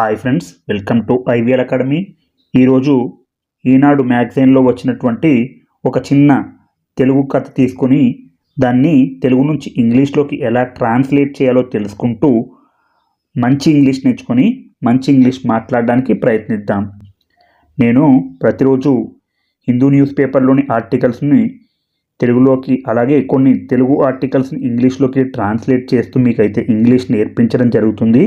Hi friends welcome to IVL academy ఈరోజు ఈనాడు మ్యాగజైన్లో వచ్చినటువంటి ఒక చిన్న తెలుగు కథ తీసుకొని దాన్ని తెలుగు నుంచి ఇంగ్లీష్లోకి ఎలా ట్రాన్స్లేట్ చేయాలో తెలుసుకుంటూ మంచి ఇంగ్లీష్ నేర్చుకొని మంచి ఇంగ్లీష్ మాట్లాడడానికి ప్రయత్నిద్దాం. నేను ప్రతిరోజు హిందూ న్యూస్ పేపర్లోని ఆర్టికల్స్ని తెలుగులోకి అలాగే కొన్ని తెలుగు ఆర్టికల్స్ని ఇంగ్లీష్లోకి ట్రాన్స్లేట్ చేస్తూ మీకైతే ఇంగ్లీష్ నేర్పించడం జరుగుతుంది.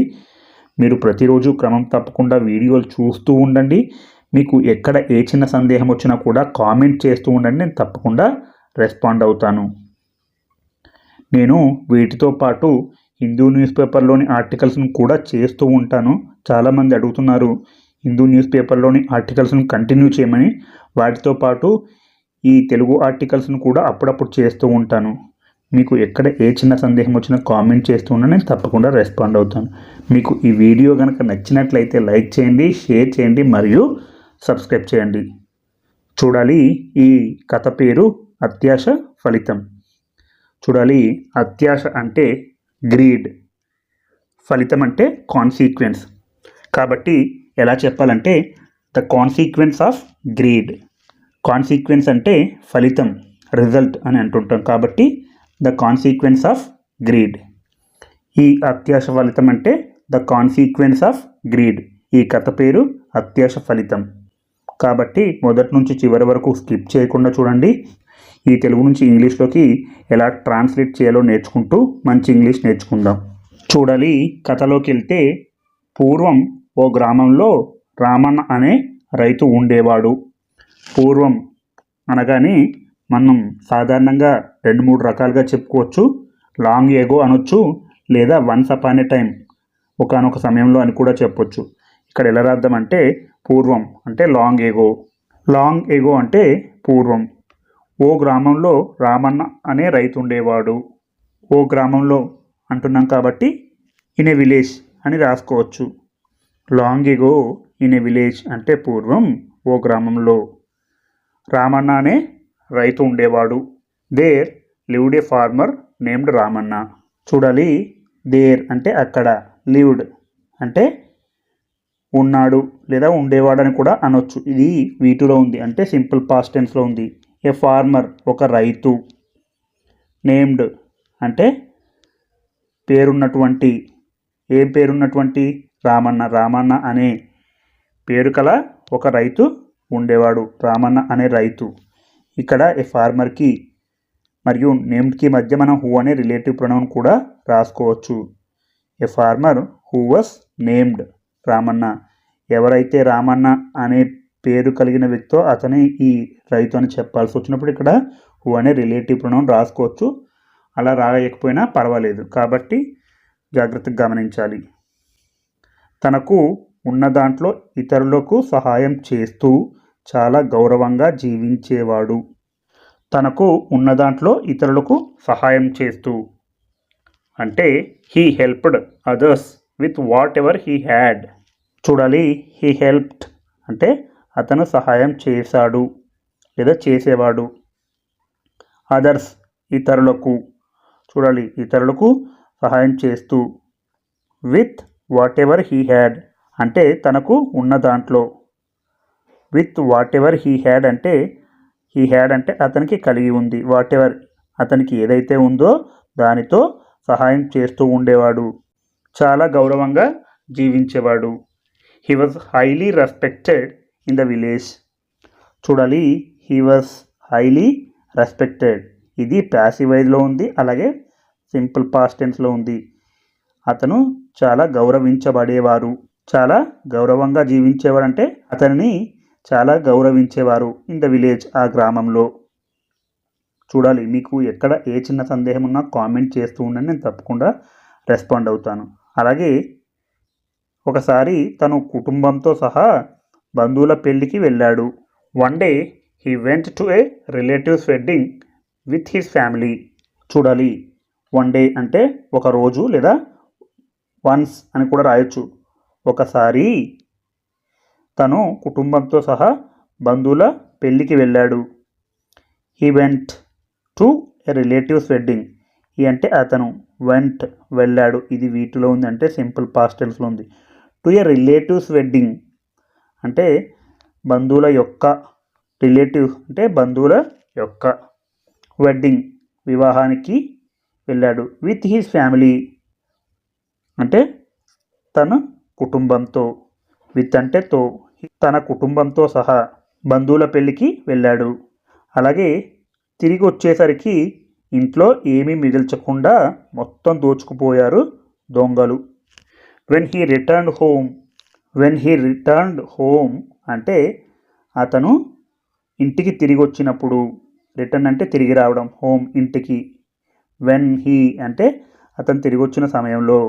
మీరు ప్రతిరోజు క్రమం తప్పకుండా వీడియోలు చూస్తూ ఉండండి. మీకు ఎక్కడ ఏ చిన్న సందేహం వచ్చినా కూడా కామెంట్ చేస్తూ ఉండండి. నేను తప్పకుండా రెస్పాండ్ అవుతాను. నేను వీటితో పాటు హిందూ న్యూస్ పేపర్లోని ఆర్టికల్స్ను కూడా చేస్తూ ఉంటాను. చాలామంది అడుగుతున్నారు హిందూ న్యూస్ పేపర్లోని ఆర్టికల్స్ను కంటిన్యూ చేయమని. వాటితో పాటు ఈ తెలుగు ఆర్టికల్స్ను కూడా అప్పుడప్పుడు చేస్తూ ఉంటాను. మీకు ఎక్కడ ఏ చిన్న సందేహం వచ్చినా కామెంట్ చేస్తూ ఉన్నా నేను తప్పకుండా రెస్పాండ్ అవుతాను. మీకు ఈ వీడియో కనుక నచ్చినట్లయితే లైక్ చేయండి షేర్ చేయండి మరియు సబ్స్క్రైబ్ చేయండి. చూడాలి ఈ కథ పేరు అత్యాశ ఫలితం. చూడాలి అత్యాశ అంటే గ్రీడ్ ఫలితం అంటే కాన్సీక్వెన్స్ కాబట్టి ఎలా చెప్పాలంటే the consequence of greed consequence అంటే ఫలితం రిజల్ట్ అని అంటుంటాం. కాబట్టి ద కాన్సిక్వెన్స్ ఆఫ్ గ్రీడ్ ఈ అత్యాశ ఫలితం అంటే ద కాన్సిక్వెన్స్ ఆఫ్ గ్రీడ్ ఈ కథ పేరు అత్యాశ ఫలితం కాబట్టి మొదటి నుంచి చివరి వరకు స్కిప్ చేయకుండా చూడండి. ఈ తెలుగు నుంచి ఇంగ్లీష్లోకి ఎలా ట్రాన్స్లేట్ చేయాలో నేర్చుకుంటూ మంచి ఇంగ్లీష్ నేర్చుకుందాం. చూడాలి కథలోకి వెళ్తే పూర్వం ఓ గ్రామంలో రామన్న అనే రైతు ఉండేవాడు. పూర్వం అనగానే మనం సాధారణంగా రెండు మూడు రకాలుగా చెప్పుకోవచ్చు. లాంగ్ ఎగో అనొచ్చు లేదా వన్స్ అపాన్ ఏ టైం ఒకనొక సమయంలో అని కూడా చెప్పొచ్చు. ఇక్కడ ఎలా రాద్దాం అంటే పూర్వం అంటే లాంగ్ ఎగో. లాంగ్ ఎగో అంటే పూర్వం. ఓ గ్రామంలో రామన్న అనే రైతు ఉండేవాడు. ఓ గ్రామంలో అంటున్నాం కాబట్టి ఇన్ ఏ విలేజ్ అని రాసుకోవచ్చు. Long ago in a village అంటే పూర్వం ఓ గ్రామంలో. రామన్న అనే రైతు ఉండేవాడు. There lived a farmer named Ramanna. చూడాలి దేర్ అంటే అక్కడ లివ్డ్ అంటే ఉన్నాడు లేదా ఉండేవాడని కూడా అనొచ్చు. ఇది వీటిలో ఉంది అంటే సింపుల్ పాస్ట్ టెన్స్లో ఉంది. ఏ ఫార్మర్ ఒక రైతు నేమ్డ్ అంటే పేరున్నటువంటి ఏం పేరున్నటువంటి? రామన్న రామన్న అనే పేరు కల ఒక రైతు ఉండేవాడు రామన్న అనే రైతు. ఇక్కడ ఏ ఫార్మర్కి మరియు నేమ్డ్కి మధ్య మనం హూ అనే రిలేటివ్ ప్రొనౌన్ కూడా రాసుకోవచ్చు. A farmer who was named Ramanna. ఎవరైతే రామన్న అనే పేరు కలిగిన వ్యక్తో అతని ఈ రైతు అని చెప్పాల్సి వచ్చినప్పుడు ఇక్కడ హూ అనే రిలేటివ్ ప్రొనౌన్ రాసుకోవచ్చు. అలా రాయకపోయినా పర్వాలేదు. కాబట్టి జాగ్రత్తగా గమనించాలి. తనకు ఉన్న దాంట్లో ఇతరులకు సహాయం చేస్తూ చాలా గౌరవంగా జీవించేవాడు. తనకు ఉన్న దాంట్లో ఇతరులకు సహాయం చేస్తూ. అంటే he helped others with whatever he had చూడాలి హీ హెల్ప్డ్ అంటే అతను సహాయం చేశాడు లేదా చేసేవాడు. అదర్స్ ఇతరులకు చూడాలి ఇతరులకు సహాయం చేస్తూ. With whatever he had అంటే తనకు ఉన్న దాంట్లో. With whatever he had అంటే హీ హ్యాడ్ అంటే అతనికి కలిగి ఉంది. వాట్ ఎవర్ అతనికి ఏదైతే ఉందో దానితో సహాయం చేస్తూ ఉండేవాడు. చాలా గౌరవంగా జీవించేవాడు. He was highly respected in the village. చూడాలి హీ వాజ్ హైలీ రెస్పెక్టెడ్. ఇది ప్యాసివైజ్లో ఉంది అలాగే సింపుల్ పాస్ట్ టెన్స్లో ఉంది. అతను చాలా గౌరవించబడేవారు. చాలా గౌరవంగా జీవించేవాడు అంటే అతనిని చాలా గౌరవించేవారు ఇన్ ద విలేజ్ ఆ గ్రామంలో. చూడాలి మీకు ఎక్కడ ఏ చిన్న సందేహం ఉన్నా కామెంట్ చేస్తూ ఉండండి నేను తప్పకుండా రెస్పాండ్ అవుతాను. అలాగే ఒకసారి తను కుటుంబంతో సహా బంధువుల పెళ్ళికి వెళ్ళాడు. One day he went to a relative's wedding with his family. చూడాలి వన్ డే అంటే ఒక రోజు లేదా వన్స్ అని కూడా రాయొచ్చు. ఒకసారి తను కుటుంబంతో సహా బంధువుల పెళ్ళికి వెళ్ళాడు. He went to a relative's wedding ఈ అంటే అతను వెంట్ వెళ్ళాడు. ఇది వీటిలో ఉంది అంటే సింపుల్ పాస్టెల్స్లో ఉంది. టు ఎ రిలేటివ్స్ వెడ్డింగ్ అంటే బంధువుల యొక్క రిలేటివ్స్ అంటే బంధువుల యొక్క వెడ్డింగ్ వివాహానికి వెళ్ళాడు. విత్ హిస్ ఫ్యామిలీ అంటే తన కుటుంబంతో. విత్ అంటే తో తన కుటుంబంతో సహా బంధువుల పెళ్ళికి వెళ్ళాడు. అలాగే తిరిగి వచ్చేసరికి ఇంట్లో ఏమీ మిగిల్చకుండా మొత్తం దోచుకుపోయారు దొంగలు. When he return home when he returned home అంటే అతను ఇంటికి తిరిగి వచ్చినప్పుడు రిటర్న్ అంటే తిరిగి రావడం హోమ్ ఇంటికి. వెన్ హీ అంటే అతను తిరిగి వచ్చిన సమయంలో.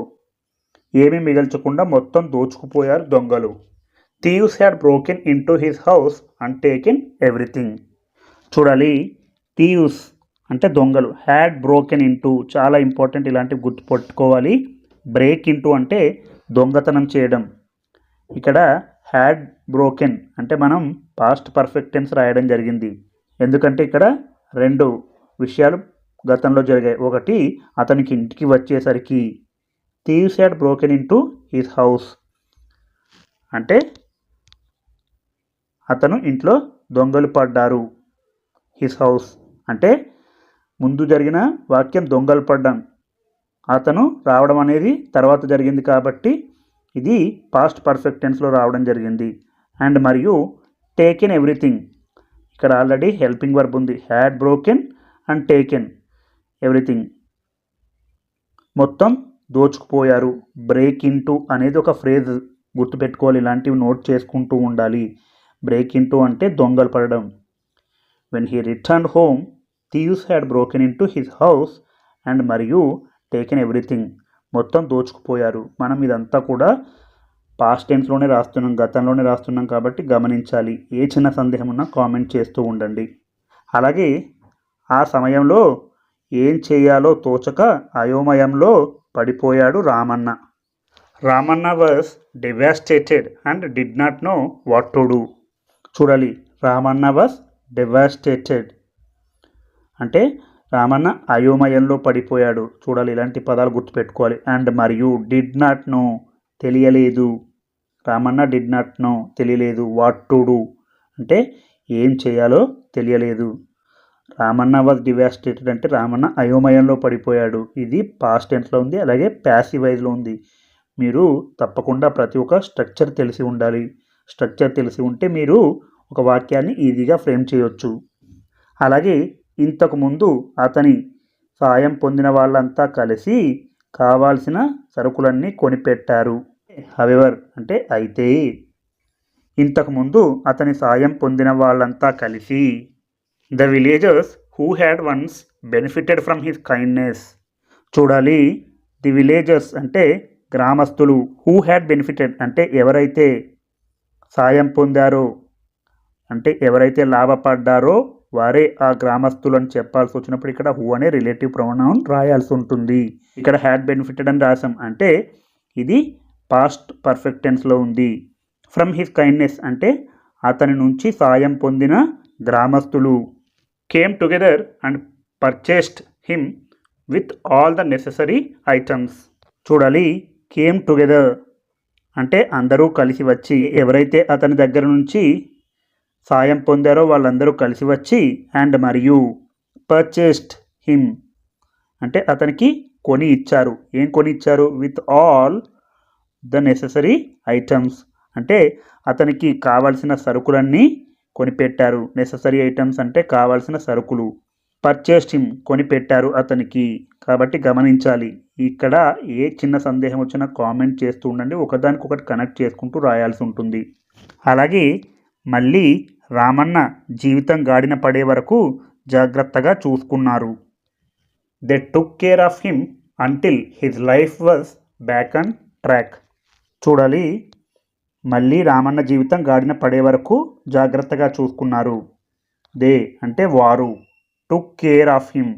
ఏమీ మిగల్చకుండా మొత్తం దోచుకుపోయారు దొంగలు. Thieves had broken in to his house and taken everything చూడాలి థీవ్స్ అంటే దొంగలు. హ్యాడ్ బ్రోకెన్ ఇంటూ చాలా ఇంపార్టెంట్ ఇలాంటివి గుర్తుపట్టుకోవాలి. బ్రేక్ ఇంటూ అంటే దొంగతనం చేయడం. ఇక్కడ హ్యాడ్ బ్రోకెన్ అంటే మనం పాస్ట్ పర్ఫెక్ట్ టెన్స్ రాయడం జరిగింది. ఎందుకంటే ఇక్కడ రెండు విషయాలు గతంలో జరిగాయి. ఒకటి అతనికి ఇంటికి వచ్చేసరికి. Thieves had broken in to his house. అంటే అతను ఇంట్లో దొంగలు పడ్డారు. His house. అంటే ముందు జరిగిన వాక్యం దొంగలు పడ్డాం. అతను రావడం అనేది తర్వాత జరిగింది కాబట్టి ఇది పాస్ట్ పర్ఫెక్ట్ టెన్స్లో రావడం జరిగింది. అండ్ మరియు టేకెన్ ఎవ్రీథింగ్ ఇక్కడ ఆల్రెడీ హెల్పింగ్ వర్బ్ ఉంది. Had broken and taken everything మొత్తం దోచుకుపోయారు. బ్రేక్ ఇంటూ అనేది ఒక ఫ్రేజ్ గుర్తుపెట్టుకోవాలి. ఇలాంటివి నోట్ చేసుకుంటూ ఉండాలి. బ్రేక్ ఇంటూ అంటే దొంగలు పడడం. When he return home thieves had broken in to his house and మరియు టేకెన్ ఎవ్రీథింగ్ మొత్తం దోచుకుపోయారు. మనం ఇదంతా కూడా పాస్ట్ టైమ్స్లోనే రాస్తున్నాం. గతంలోనే రాస్తున్నాం కాబట్టి గమనించాలి. ఏ చిన్న సందేహం ఉన్నా కామెంట్ చేస్తూ ఉండండి. అలాగే ఆ సమయంలో ఏం చేయాలో తోచక అయోమయంలో పడిపోయాడు Ramanna. Ramanna was devastated and did not know what to do చూడాలి రామన్న వాజ్ డెవాస్టేటెడ్ అంటే రామన్న అయోమయంలో పడిపోయాడు. చూడాలి ఇలాంటి పదాలు గుర్తుపెట్టుకోవాలి. అండ్ మరియు డిడ్ నాట్ నో తెలియలేదు. రామన్న డిడ్ నాట్ నో తెలియలేదు. వాట్ టు డూ అంటే ఏం చేయాలో తెలియలేదు. రామన్న వాజ్ డివాస్టేటెడ్ అంటే రామన్న అయోమయంలో పడిపోయాడు. ఇది పాస్ట్ టెన్స్లో ఉంది అలాగే ప్యాసివైజ్లో ఉంది. మీరు తప్పకుండా ప్రతి ఒక్క స్ట్రక్చర్ తెలిసి ఉండాలి. స్ట్రక్చర్ తెలిసి ఉంటే మీరు ఒక వాక్యాన్ని ఈజీగా ఫ్రేమ్ చేయొచ్చు. అలాగే ఇంతకుముందు అతని సాయం పొందిన వాళ్ళంతా కలిసి కావాల్సిన సరుకులన్నీ కొనిపెట్టారు. హవెవర్ అంటే అయితే ఇంతకుముందు అతని సాయం పొందిన వాళ్ళంతా కలిసి the villagers who had once benefited from his kindness చూడాలి ది విలేజర్స్ అంటే గ్రామస్తులు హూ హ్యాడ్ బెనిఫిటెడ్ అంటే ఎవరైతే సాయం పొందారో అంటే ఎవరైతే లాభపడ్డారో వారే ఆ గ్రామస్తులు అని చెప్పాల్సి వచ్చినప్పుడు ఇక్కడ హూ అనే రిలేటివ్ ప్రొనౌన్ రాయాల్సి ఉంటుంది. ఇక్కడ హ్యాడ్ బెనిఫిటెడ్ అని రాసాం అంటే ఇది పాస్ట్ పర్ఫెక్ట్ టెన్స్లో ఉంది. ఫ్రమ్ హిస్ కైండ్నెస్ అంటే అతని నుంచి సాయం పొందిన గ్రామస్తులు came together and purchased him with all the necessary items చూడాలి కేమ్ టుగెదర్ అంటే అందరూ కలిసి వచ్చి ఎవరైతే అతని దగ్గర నుంచి సాయం పొందారో వాళ్ళందరూ కలిసి వచ్చి అండ్ మరియు పర్చేస్డ్ హిమ్ అంటే అతనికి కొని ఇచ్చారు. ఏం కొని ఇచ్చారు? With all the necessary items అంటే అతనికి కావాల్సిన సరుకులన్నీ కొనిపెట్టారు. నెససరీ ఐటమ్స్ అంటే కావాల్సిన సరుకులు. పర్చేస్ హిమ్ కొనిపెట్టారు అతనికి. కాబట్టి గమనించాలి. ఇక్కడ ఏ చిన్న సందేహం వచ్చినా కామెంట్ చేస్తూ ఉండండి. ఒకదానికొకటి కనెక్ట్ చేసుకుంటూ రాయాల్సి ఉంటుంది. అలాగే మళ్ళీ రామన్న జీవితం గాడిన పడే వరకు జాగ్రత్తగా చూసుకున్నారు. They took care of him until his life was back and track చూడాలి. మళ్ళీ రామన్న జీవితం గాడిన పడే వరకు జాగ్రత్తగా చూసుకున్నారు. దే అంటే వారు. Took care of him.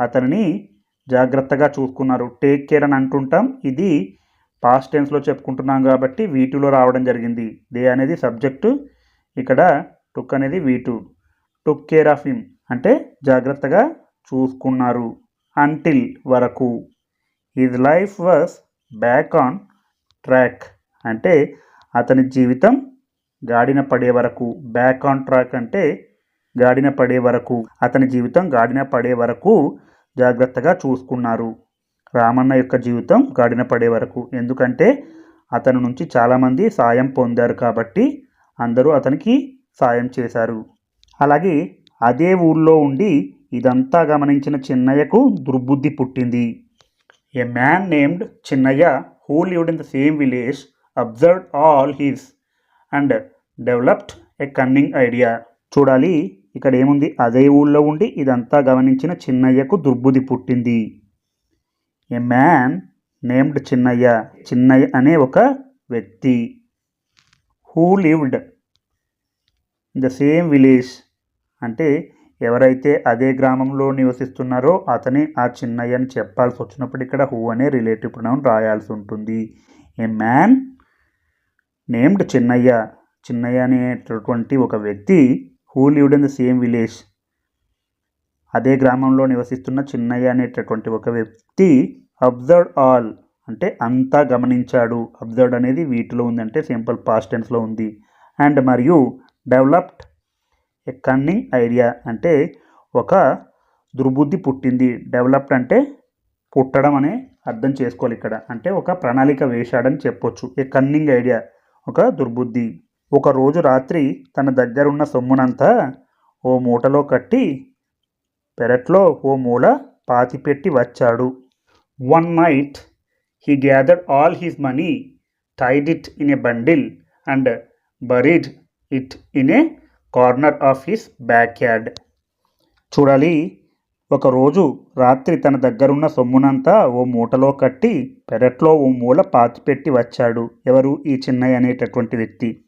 అతనిని జాగ్రత్తగా చూసుకున్నారు. టేక్ కేర్ అని అంటుంటాం. ఇది పాస్ట్ టెన్స్లో చెప్పుకుంటున్నాం కాబట్టి వీటిలో రావడం జరిగింది. దే అనేది సబ్జెక్టు. ఇక్కడ టుక్ అనేది వీటు. టుక్ కేర్ ఆఫ్ హిమ్ అంటే జాగ్రత్తగా చూసుకున్నారు. అంటిల్ వరకు. His life was back on track. అంటే అతని జీవితం గాడిన పడే వరకు బ్యాక్ ఆన్ ట్రాక్ అంటే గాడిన పడే వరకు అతని జీవితం గాడిన పడే వరకు జాగ్రత్తగా చూసుకున్నారు. రామన్న యొక్క జీవితం గాడిన పడే వరకు. ఎందుకంటే అతని నుంచి చాలామంది సాయం పొందారు కాబట్టి అందరూ అతనికి సాయం చేశారు. అలాగే అదే ఊళ్ళో ఉండి ఇదంతా గమనించిన చిన్నయ్యకు దుర్బుద్ధి పుట్టింది. A man named Chinnayya who lived in the same village observed all his and developed a cunning idea చూడాలి ఇక్కడ ఏముంది? అదే ఊళ్ళో ఉండి ఇదంతా గమనించిన చిన్నయ్యకు దుర్బుద్ధి పుట్టింది. A man named Chinnayya? Chinnayya అనే ఒక వ్యక్తి. Who lived the same village. అంటే ఎవరైతే అదే గ్రామంలో నివసిస్తున్నారో అతనే ఆ చిన్నయ్య అని చెప్పాల్సి వచ్చినప్పుడు ఇక్కడ హూ అనే రిలేటివ్ ప్రొనౌన్ రాయాల్సి ఉంటుంది. A man named Chinnayya. Chinnayya అనేటటువంటి ఒక వ్యక్తి who lived in the same village. అదే గ్రామంలో నివసిస్తున్న చిన్నయ్య అనేటటువంటి ఒక వ్యక్తి అబ్జర్వ్ ఆల్ అంటే అంతా గమనించాడు. అబ్జర్వ్డ్ అనేది వీటిలో ఉందంటే సింపుల్ పాస్ట్ టెన్స్లో ఉంది. అండ్ మరియు డెవలప్డ్ ఏ కన్నింగ్ ఐడియా అంటే ఒక దుర్బుద్ధి పుట్టింది. డెవలప్డ్ అంటే పుట్టడం అనే అర్థం చేసుకోవాలి ఇక్కడ. అంటే ఒక ప్రణాళిక వేశాడని చెప్పొచ్చు. A cunning idea. ఒక దుర్బుద్ధి. ఒక రోజు రాత్రి తన దగ్గర ఉన్న సొమ్మునంతా ఓ మూటలో కట్టి పెరట్లో ఓ మూల పాతిపెట్టి వచ్చాడు. One night he gathered all his money tied it in a bundle and buried it in a corner of his back yard చూడాలి ఒకరోజు రాత్రి తన దగ్గరున్న సొమ్మునంతా ఓ మూటలో కట్టి పెరట్లో ఓ మూల పాతిపెట్టి వచ్చాడు. ఎవరు? ఈ చిన్నయ్య అనేటటువంటి వ్యక్తి.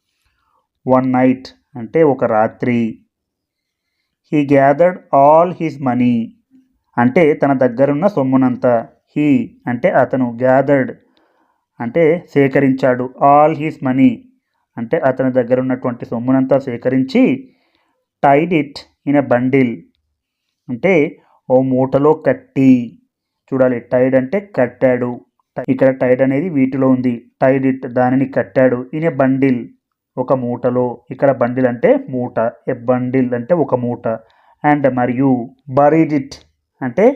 వన్ నైట్ అంటే ఒక రాత్రి. He gathered all his money అంటే తన దగ్గరున్న సొమ్మునంతా. హీ అంటే అతను గ్యాదర్డ్ అంటే సేకరించాడు. ఆల్ హిస్ మనీ అంటే అతని దగ్గర ఉన్నటువంటి సొమ్మునంతా సేకరించి tied it in a bundle అంటే ఓ మూటలో కట్టి. చూడాలి టైడ్ అంటే కట్టాడు. ఇక్కడ టైడ్ అనేది వీటిలో ఉంది. టైడ్ ఇట్ దానిని కట్టాడు. ఇన్ ఎ బండిల్ ఒక మూటలో. ఇక్కడ బండిల్ అంటే మూట. ఎ బండిల్ అంటే ఒక మూట. అండ్ మరియు బరీడ్ ఇట్ అంటే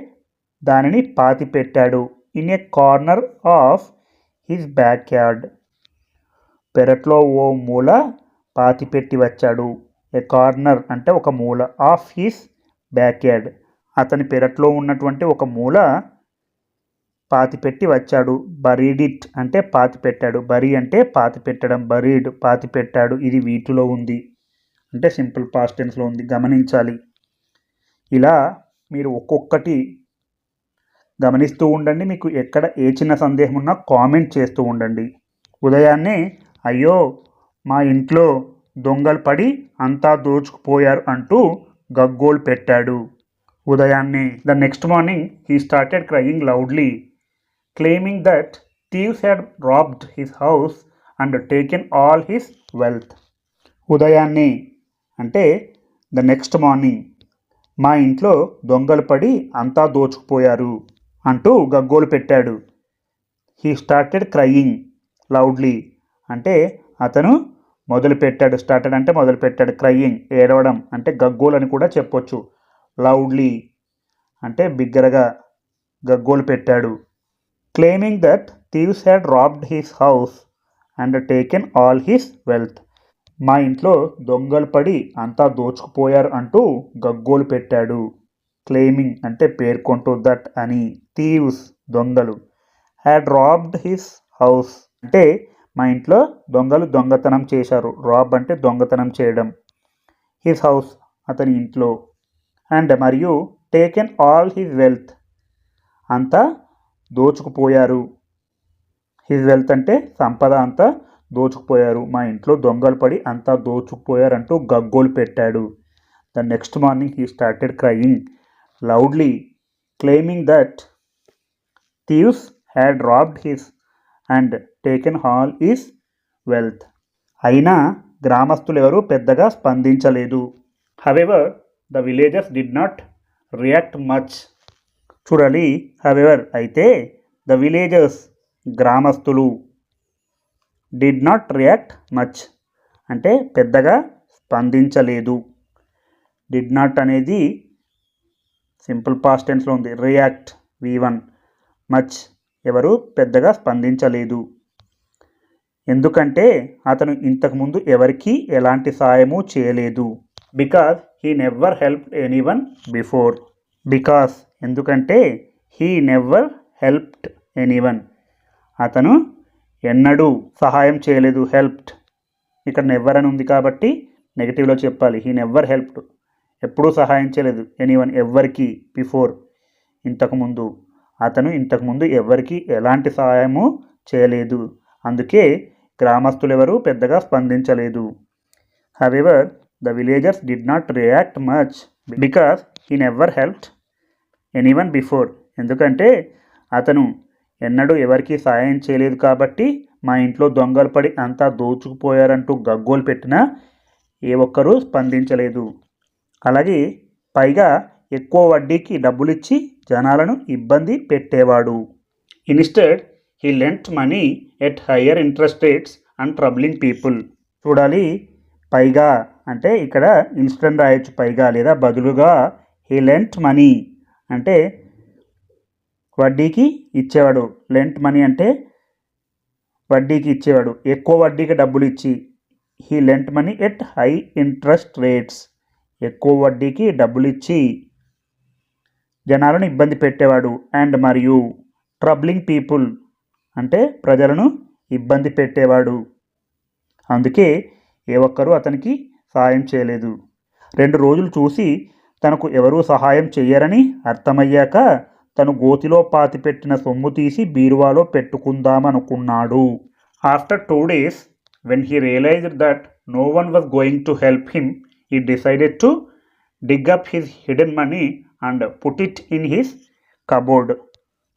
దానిని పాతి పెట్టాడు. In a corner of his back yard పెరట్లో ఓ మూల పాతి పెట్టి వచ్చాడు. ఏ కార్నర్ అంటే ఒక మూల ఆఫ్ హిస్ బ్యాక్ యార్డ్ అతని పెరట్లో ఉన్నటువంటి ఒక మూల పాతిపెట్టి వచ్చాడు. బరీడిట్ అంటే పాతి పెట్టాడు బరీ అంటే పాతి పెట్టడం బరీడ్ పాతి పెట్టాడు ఇది వీటిలో ఉంది. అంటే సింపుల్ పాస్ట్ టెన్స్లో ఉంది. గమనించాలి. ఇలా మీరు ఒక్కొక్కటి గమనిస్తూ ఉండండి. మీకు ఎక్కడ ఏ చిన్న సందేహం ఉన్నా కామెంట్ చేస్తూ ఉండండి. ఉదయాన్నే అయ్యో మా ఇంట్లో దొంగలు పడి అంతా దోచుకుపోయారు అంటూ గగ్గోలు పెట్టాడు. ఉదయాన్నే. The next morning he started crying loudly claiming that thieves had robbed his house and taken all his wealth ఉదయాన్నే అంటే ద నెక్స్ట్ మార్నింగ్ మా ఇంట్లో దొంగలు పడి అంతా దోచుకుపోయారు అంటూ గగ్గోలు పెట్టాడు. హీ స్టార్టెడ్ క్రయింగ్ లౌడ్లీ అంటే అతను మొదలుపెట్టాడు స్టార్టెడ్ అంటే మొదలుపెట్టాడు క్రయింగ్ ఏడవడం అంటే గగ్గోలు అని కూడా చెప్పొచ్చు. లౌడ్లీ అంటే బిగ్గరగా గగ్గోలు పెట్టాడు. Claiming that thieves had robbed his house and taken all his wealth మా ఇంట్లో దొంగలు పడి అంతా దోచుకుపోయారు అంటూ గగ్గోలు పెట్టాడు. క్లెయిమింగ్ అంటే పేర్కొంటూ దట్ అని థీవ్స్ దొంగలు హ్యాడ్ రాబ్డ్ హిస్ హౌస్ అంటే మా ఇంట్లో దొంగలు దొంగతనం చేశారు. రాబ్ అంటే దొంగతనం చేయడం. హిస్ హౌస్ అతని ఇంట్లో. అండ్ మరియు టేకెన్ ఆల్ హిజ్ వెల్త్. అంతా దోచుకుపోయారు. హిజ్ వెల్త్ అంటే సంపద అంతా దోచుకుపోయారు. మా ఇంట్లో దొంగలు పడి అంతా దోచుకుపోయారంటూ గగ్గోలు పెట్టాడు. The next morning he started crying loudly claiming that thieves had robbed his and taken all his wealth. అయినా గ్రామస్తులు ఎవరు పెద్దగా స్పందించలేదు. However the villagers did not react much చూడాలి హవెవర్ అయితే ద విలేజర్స్ గ్రామస్తులు డిడ్ నాట్ రియాక్ట్ మచ్ అంటే పెద్దగా స్పందించలేదు. డిడ్ నాట్ అనేది సింపుల్ పాస్ట్ టెన్స్లో ఉంది. రియాక్ట్ వి వన్ మచ్ ఎవరు పెద్దగా స్పందించలేదు. ఎందుకంటే అతను ఇంతకుముందు ఎవరికీ ఎలాంటి సాయము చేయలేదు. Because he never help anyone before because ఎందుకంటే he never helped anyone అతను ఎన్నడూ సహాయం చేయలేదు హెల్ప్డ్ ఇక్కడ నెవ్వర్ అని ఉంది కాబట్టి నెగిటివ్లో చెప్పాలి. హీ నెవ్వర్ హెల్ప్డ్ ఎప్పుడూ సహాయం చేయలేదు ఎనీవన్ ఎవ్వరికి బిఫోర్ ఇంతకుముందు అతను ఇంతకుముందు ఎవరికి ఎలాంటి సహాయము చేయలేదు. అందుకే గ్రామస్తులు ఎవరు పెద్దగా స్పందించలేదు. However the villagers did not react much because he never helped anyone before ఎందుకంటే అతను ఎన్నడూ ఎవరికీ సహాయం చేయలేదు కాబట్టి మా ఇంట్లో దొంగలు పడి అంతా దోచుకుపోయారంటూ గగ్గోలు పెట్టినా ఏ ఒక్కరూ స్పందించలేదు. అలాగే పైగా ఎక్కువ వడ్డీకి డబ్బులిచ్చి జనాలను ఇబ్బంది పెట్టేవాడు. Instead he lent money at higher interest rates and troubling people చూడాలి పైగా అంటే ఇక్కడ ఇన్స్టెంట్ రాయొచ్చు పైగా లేదా బదులుగా హీ లెంట్ మనీ అంటే వడ్డీకి ఇచ్చేవాడు. లెంట్ మనీ అంటే వడ్డీకి ఇచ్చేవాడు. ఎక్కువ వడ్డీకి డబ్బులు ఇచ్చి he lent money at high interest rates ఎక్కువ వడ్డీకి డబ్బులు ఇచ్చి జనాలను ఇబ్బంది పెట్టేవాడు. అండ్ మరియు ట్రబ్లింగ్ పీపుల్ అంటే ప్రజలను ఇబ్బంది పెట్టేవాడు. అందుకే ఏ ఒక్కరూ అతనికి సహాయం చేయలేదు. రెండు రోజులు చూసి తనకు ఎవరూ సహాయం చెయ్యరని అర్థమయ్యాక తను గోతిలో పాతిపెట్టిన సొమ్ము తీసి బీరువాలో పెట్టుకుందామనుకున్నాడు. After two days when he realised that no one was going to help him he decided to dig up his hidden money and put it in his cupboard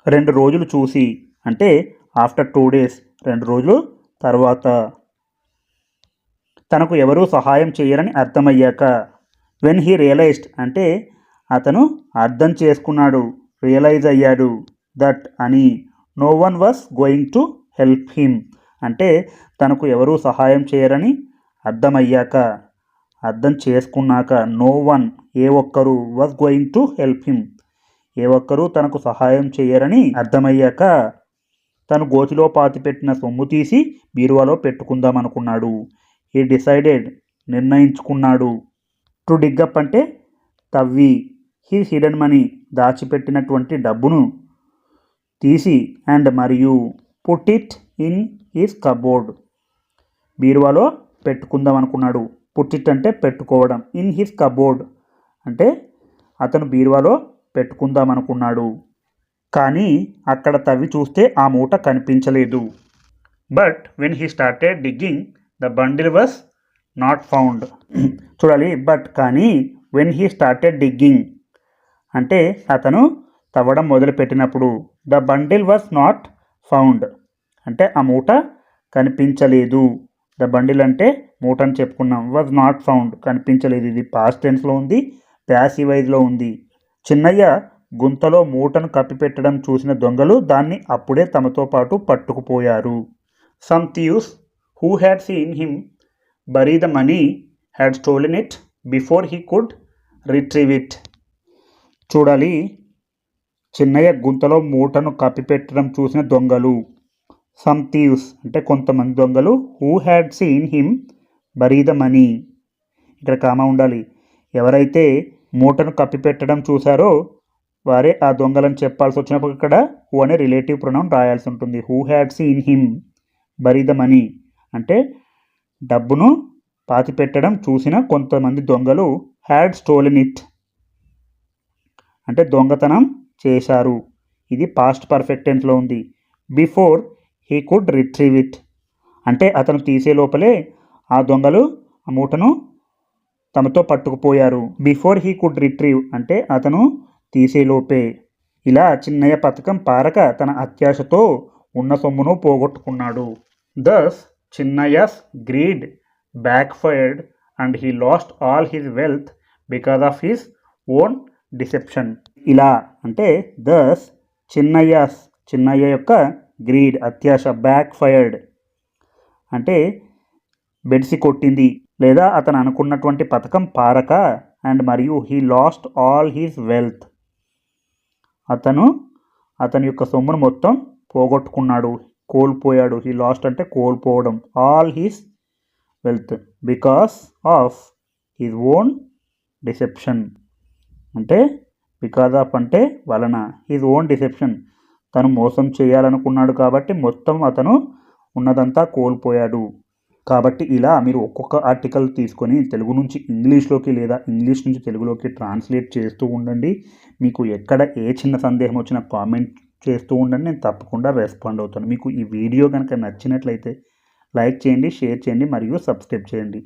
రెండు రోజులు చూసి అంటే ఆఫ్టర్ టూ డేస్ రెండు రోజులు తర్వాత. తనకు ఎవరూ సహాయం చేయరని అర్థమయ్యాక వెన్ హీ రియలైజ్డ్ అంటే అతను అర్థం చేసుకున్నాడు రియలైజ్ అయ్యాడు దట్ అని. No one was going to help him అంటే తనకు ఎవరూ సహాయం చేయరని అర్థమయ్యాక అర్థం చేసుకున్నాక నో వన్ ఏ ఒక్కరు was going to help him ఏ ఒక్కరూ తనకు సహాయం చేయరని అర్థమయ్యాక తను గోతిలో పాతిపెట్టిన సొమ్ము తీసి బీరువాలో పెట్టుకుందాం అనుకున్నాడు ఈ డిసైడెడ్ నిర్ణయించుకున్నాడు. టు డిగ్గప్ అంటే తవ్వి. హీ హిడెన్ మనీ దాచిపెట్టినటువంటి డబ్బును తీసి అండ్ మరియు put it in his cupboard. బీరువాలో పెట్టుకుందాం అనుకున్నాడు. పుట్ ఇట్ అంటే పెట్టుకోవడం. ఇన్ హిస్ కబోర్డ్ అంటే అతను బీరువాలో పెట్టుకుందాం అనుకున్నాడు. కానీ అక్కడ తవ్వి చూస్తే ఆ మూట కనిపించలేదు. But when he started digging the bundle was not found చూడాలి బట్ కానీ వెన్ హీ స్టార్టెడ్ డిగ్గింగ్ అంటే అతను తవ్వడం మొదలుపెట్టినప్పుడు the bundle was not found అంటే ఆ మూట కనిపించలేదు. ద బండిల్ అంటే మూట అని చెప్పుకున్నాం వాజ్ నాట్ ఫౌండ్ కనిపించలేదు. ఇది పాస్ట్ టెన్స్లో ఉంది ప్యాసివైజ్లో ఉంది. చిన్నయ్య గుంతలో మూటను కప్పిపెట్టడం చూసిన దొంగలు దాన్ని అప్పుడే తమతో పాటు పట్టుకుపోయారు. Some thieves who had seen him bury the money had stolen it before he could retrieve it చూడాలి. చిన్నయ్య గుంతలో మూటను కప్పిపెట్టడం చూసిన దొంగలు. సమ్ థీవ్స్ అంటే కొంతమంది దొంగలు who had seen him bury the money ఇక్కడ కామా ఉండాలి. ఎవరైతే మూటను కప్పిపెట్టడం చూశారో వారే ఆ దొంగలని చెప్పాల్సి వచ్చినప్పుడు ఇక్కడ హూ అనే రిలేటివ్ ప్రొనౌన్ రాయాల్సి ఉంటుంది. Who had seen him bury the money అంటే డబ్బును పాతిపెట్టడం చూసిన కొంతమంది దొంగలు హ్యాడ్ స్టోలెన్ ఇట్ అంటే దొంగతనం చేశారు. ఇది పాస్ట్ పర్ఫెక్ట్ టెన్స్లో ఉంది. Before he could retrieve it అంటే అతను తీసే లోపలే ఆ దొంగలు ఆ మూటను తమతో పట్టుకుపోయారు. బిఫోర్ హీ కుడ్ రిట్రీవ్ అంటే అతను తీసేలోపే ఇలా చిన్నయ్య పథకం పారక తన అత్యాశతో ఉన్న సొమ్మును పోగొట్టుకున్నాడు. Thus Chinnayya's greed backfired and he lost all his wealth because of his own deception ఇలా అంటే దస్ చిన్నయ్యస్ చిన్నయ్య యొక్క గ్రీడ్ అత్యాశ బ్యాక్ ఫైర్డ్ అంటే బెడిసి కొట్టింది లేదా అతను అనుకున్నటువంటి పథకం పారక అండ్ మరియు he lost all his wealth అతను అతని యొక్క సొమ్మును మొత్తం పోగొట్టుకున్నాడు. కోల్పోయాడు. హీ లాస్ట్ అంటే కోల్పోవడం. All his wealth because of his own deception. అంటే బికాజ్ ఆఫ్ అంటే వలన. His own deception. తను మోసం చేయాలనుకున్నాడు కాబట్టి మొత్తం అతను ఉన్నదంతా కోల్పోయాడు. కాబట్టి ఇలా మీరు ఒక్కొక్క ఆర్టికల్ తీసుకొని తెలుగు నుంచి ఇంగ్లీష్లోకి లేదా ఇంగ్లీష్ నుంచి తెలుగులోకి ట్రాన్స్లేట్ చేస్తూ ఉండండి. మీకు ఎక్కడ ఏ చిన్న సందేహం వచ్చినా కామెంట్ చేస్తూ ఉండండి నేను తప్పకుండా రెస్పాండ్ అవుతాను. మీకు ఈ వీడియో కనుక నచ్చినట్లయితే లైక్ చేయండి షేర్ చేయండి మరియు సబ్స్క్రైబ్ చేయండి.